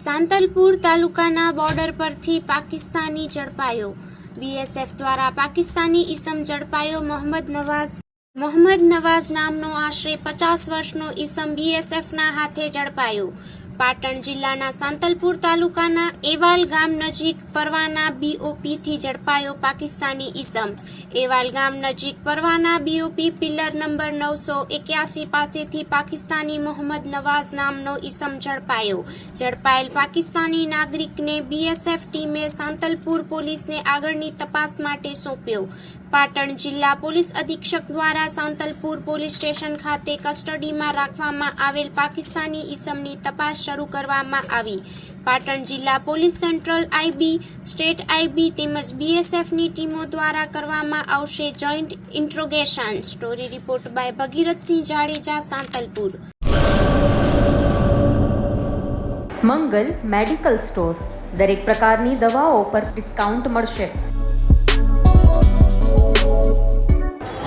સાંતલપુર તાલુકાના બોર્ડર પરથી પાકિસ્તાની ઝડપાયો. બીએસએફ દ્વારા પાકિસ્તાની ઈસમ ઝડપાયો મોહમ્મદ નવાઝ. મોહમ્મદ નવાઝ નામનો આશરે પચાસ વર્ષનો ઈસમ બીએસએફના હાથે ઝડપાયો. પાટણ જિલ્લાના સાંતલપુર તાલુકાના એવાલ ગામ નજીક પરવાના બીઓપીથી ઝડપાયો પાકિસ્તાની ઈસમ એવાલ ગામ નજીક પરવાના બીઓપી પિલ્લર નંબર નવસો એક્યાસી પાસેથી પાકિસ્તાની મોહમ્મદ નવાઝ નામનો ઈસમ ઝડપાયો. ઝડપાયેલ પાકિસ્તાની નાગરિકને બીએસએફ ટીમે સાંતલપુર પોલીસને આગળની તપાસ માટે સોંપ્યો. પાટણ જિલ્લા પોલીસ અધિક્ષક દ્વારા સાંતલપુર પોલીસ સ્ટેશન ખાતે કસ્ટડીમાં રાખવામાં આવેલ પાકિસ્તાની ઈસમની તપાસ શરૂ કરવામાં આવી. પાટણ જિલ્લા police central IB, state IB તેમજ બીએસએફની ટીમો દ્વારા કરવામાં આવશે joint interrogation. Story report by Bhagirathsinh Jadeja, Santalpur. Mangal medical store. દરેક પ્રકારની દવાઓ પર ડિસ્કાઉન્ટ મળશે.